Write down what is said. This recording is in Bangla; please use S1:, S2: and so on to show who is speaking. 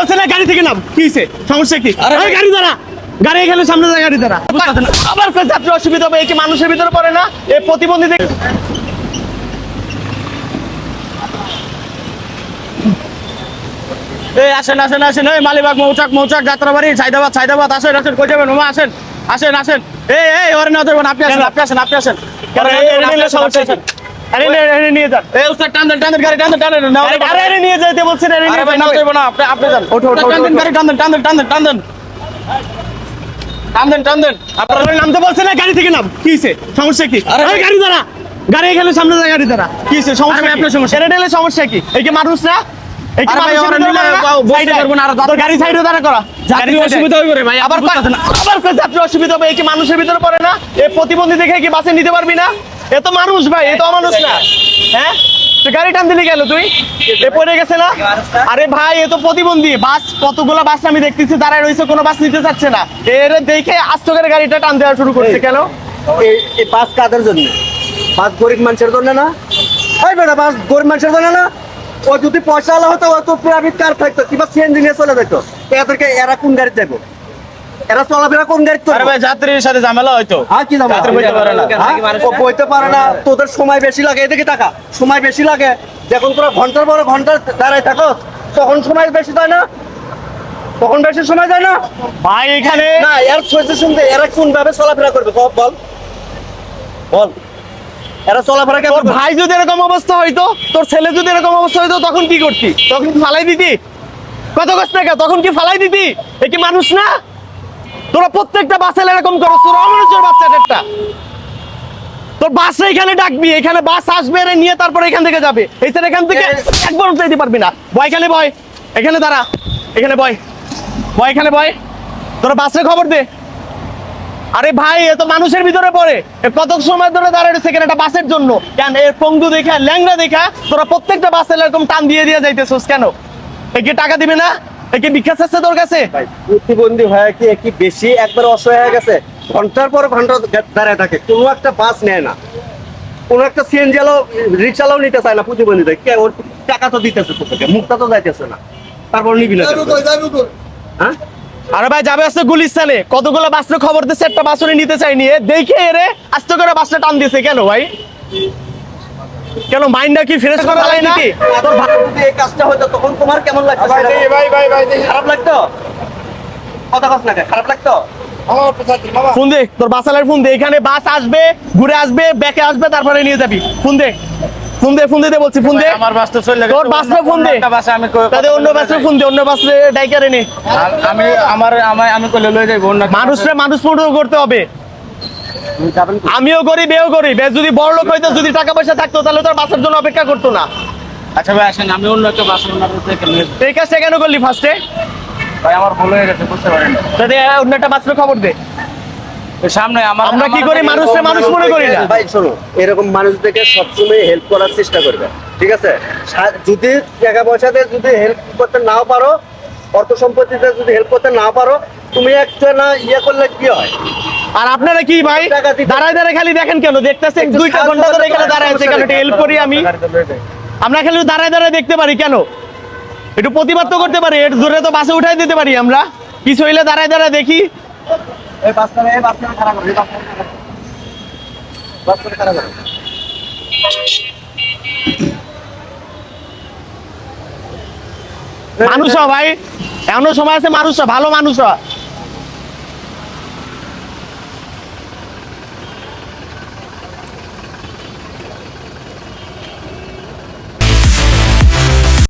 S1: বলছে না গাড়ি থেকে নাম। কি হয়েছে সমস্যা কি?
S2: আরে
S1: গাড়ি দাঁড়া। গাড়ি এখানে সামনে যায় গাড়ি দাঁড়া। আবার যাত্রী অসুবিধা হবে? মানুষের ভিতরে পড়ে না? এই প্রতিবন্ধী দেখ
S2: এই আসেন আসেন আসেন। এই মালিবাগ মৌচাক মৌচাক যাত্রাবাড়ি সাইদাবাদ সাইদাবাদ। আসেন আসেন কই যাবেন? মামা আসেন। আসেন আসেন। এই এই ওরে না যাবেন আপনি আসেন আপনি আসেন আপনি আসেন।
S1: সমস্যা কি নিয়ে যান।
S2: এই উস্তাদ টান দেন টান দেন গাড়ি টান দেন টান দেন
S1: আরে আরে আরে নিয়ে যেতে বলছেন আরে
S2: আরে
S1: নিয়ে
S2: না যাইবো না আপনি আপনি যান।
S1: ওঠো, ওঠো,
S2: টান দেন গাড়ি টান দেন টান দেন টান দেন টান দেন। টান দেন টান দেন। আপনারা
S1: আপনারা নামতে বলছে না গাড়ি থেকে নাম। কি হয়েছে সমস্যা কি?
S2: আরে
S1: আরে গাড়ি দাঁড়া। গাড়ি এখানে সামনে যায় গাড়ি দাঁড়া। কি হয়েছে সমস্যা কি?
S2: আপনার সমস্যা।
S1: ছেড়ে সমস্যা কি? এই কি মানুষ না এই কি
S2: আরে
S1: না?
S2: বসতে পারব না,
S1: গাড়ি সাইডে দাঁড়া করা।
S2: যাত্রী
S1: গাড়ি side এ।
S2: অসুবিধা হইবে রে ভাই,
S1: আবার কই- আবার যাত্রী অসুবিধা হবে এই কি মানুষের ভিতরে পড়ে না এই প্রতিবন্ধী দেখে কি বাসে নিতে পারবি না? এ তো মানুষ ভাই এ তো অমানুষ না। হ্যাঁ? গাড়ি টান দিলি গেল তুই? এ পড়ে গেছে না? আরে ভাই এ তো প্রতিবন্ধী। বাস কতগুলো বাস আমি দেখতেছি দাঁড়ায় রয়েছে কোনো বাস নিতে চাচ্ছে না। এর দেখে আস্ত করে গাড়িটা টান দেওয়া শুরু করছে কেন?
S3: এই এই বাস কাদের জন্য? বাস গরিব মানুষের জন্য না? এই বেটা বাস গরিব মানুষের জন্য না? ও যদি পয়সা আলা হতো ও তো প্রাইভেট কার থাকতো কিংবা সিএনজি নিয়ে চলে যেত। এদেরকে এরা কোন গাড়ি যাব এরা চলাফেরা কোন গাড়ি
S2: আরে ভাই যাত্রীর সাথে ঝামেলা হয়তো।
S3: হ্যাঁ কি যাব
S2: যাত্রী বইতে পারে না।
S3: ও বইতে পারে না তোদের সময় বেশি লাগে এদিকে টাকা সময় বেশি লাগে। যখন তোরা ঘণ্টার পর ঘণ্টা দাঁড়ায় থাকো তখন সময় বেশি যায় না? তখন বেশি সময় যায় না?
S1: ভাই এখানে
S3: না এর সহ্য শুনতে এরা কোন ভাবে চলাফেরা করবে? বল। বল। এরা চলাফেরা
S1: তোর ভাই যদি এরকম অবস্থা হইতো তোর ছেলে যদি এরকম অবস্থা হইতো তখন কি করতি? তখন ফালাই দিতি। কত কষ্ট তখন কি ফালাই দিতি? এ কি মানুষ না? তোরা প্রত্যেকটা বাসে এরকম করো, তোর অমনুষের বাচ্চা একটা তোর বাসে এখানে ডাকবি, এখানে বাস আসবে, এরে নিয়ে তারপরে এখান থেকে যাবে। এই স্যার এখান থেকে একবার যেতে পারবি না। বয়, এখানে বয়, এখানে দাঁড়া, এখানে বয় বয়, এখানে বয়। তোরা বাসে খবর দে। আরে ভাই, এ তো মানুষের ভিতরে পড়ে। কত সময় ধরে দাঁড়িয়ে রয়েছে এখানে একটা বাসের জন্য। কেন, এর পঙ্গু দেখা ল্যাংরা দেখা, তোরা প্রত্যেকটা বাসে এরকম টান দিয়ে দিয়ে যাইতেছোস কেন? একে টাকা দিবে না? একে চাচ্ছে তোর কাছে?
S3: প্রতিবন্ধী হয়ে কি কি বেশি একবার অসহায় হয়ে গেছে? ঘণ্টার পর ঘণ্টা দাঁড়ায় থাকে কোনো একটা বাস নেয় না। কোনো একটা রিক্সালাও নিতে চায় না প্রতিবন্ধীদের। কে ওর টাকা তো দিতেছে তোকে মুখটা তো যাইতেছে না। তারপর নিবি না? হ্যাঁ?
S1: আরে ভাই যাবে আসছে গুলিস্তানে। কতগুলো বাসের খবর দিচ্ছে একটা বাসরে নিতে চাইনি দেখে এরে আস্তে করে বাসটা টান দিয়েছে কেন ভাই? কেন মাইন্ডটা কি ফ্রেশ করা যায় নাকি?
S3: তোর ভাই যদি এই কাজটা হতো তখন তোমার কেমন লাগতো?
S2: ভাই ভাই ভাই ভাই
S3: খারাপ লাগতো? কথা কস না কে? খারাপ লাগতো?
S1: ফোন দে তোর বাসালের ফোন দে। এখানে বাস আসবে ঘুরে আসবে ব্যাকে আসবে তারপরে নিয়ে যাবি। ফোন দে ফোন দে ফোন বলছি ফোন দে।
S2: আমার বাস তো চলে গেছে।
S1: তোর বাসে ফোন দে।
S2: বাসে আমি
S1: তাহলে অন্য বাসে ফোন দে অন্য বাসে ডাইকারে নে।
S2: আমি আমার আমি কইলে লই যাইব অন্য
S1: মানুষরে মানুষ মতো করতে হবে? আমিও গরিব এও গরিব। যদি বড় লোক হইতো যদি টাকা পয়সা থাকতো তাহলে তোর বাসের জন্য অপেক্ষা করতো না।
S2: আচ্ছা ভাই আসেন আমি অন্য একটা বাস
S1: এই কাজটা কেন করলি ফার্স্টে
S2: ভাই আমার ভুল হয়ে গেছে বুঝতে পারেন।
S1: তাহলে অন্য একটা বাসের খবর দে।
S2: সামনে আমরা
S1: কি করি? মানুষ মনে করি না।
S3: ভাই শোনো এরকম মানুষদেরকে সবসময় হেল্প করার চেষ্টা করবে ঠিক আছে? যদি টাকা পয়সাতে যদি হেল্প করতে নাও পারো অর্থ সম্পত্তিতে যদি হেল্প করতে না পারো তুমি একটা না ইয়ে করলে কি হয়?
S1: আর আপনারা কি ভাই দাঁড়ায় দাঁড়ায় খালি দেখেন কেন দেখতেছেন দুইটা ঘণ্টা ধরে এখানে দাঁড়ায় আছে কেন। হেল্প করি আমি। আমরা খালি দাঁড়ায় দাঁড়ায় দেখতে পারি কেন একটু প্রতিবাদ তো করতে পারি এর ধরে তো বাসে উঠাই দিতে পারি আমরা কিছু হইলে দাঁড়ায় দাঁড়ায় দেখি। মানুষ ভাই এমন সময় আছে মানুষ ভালো মানুষ।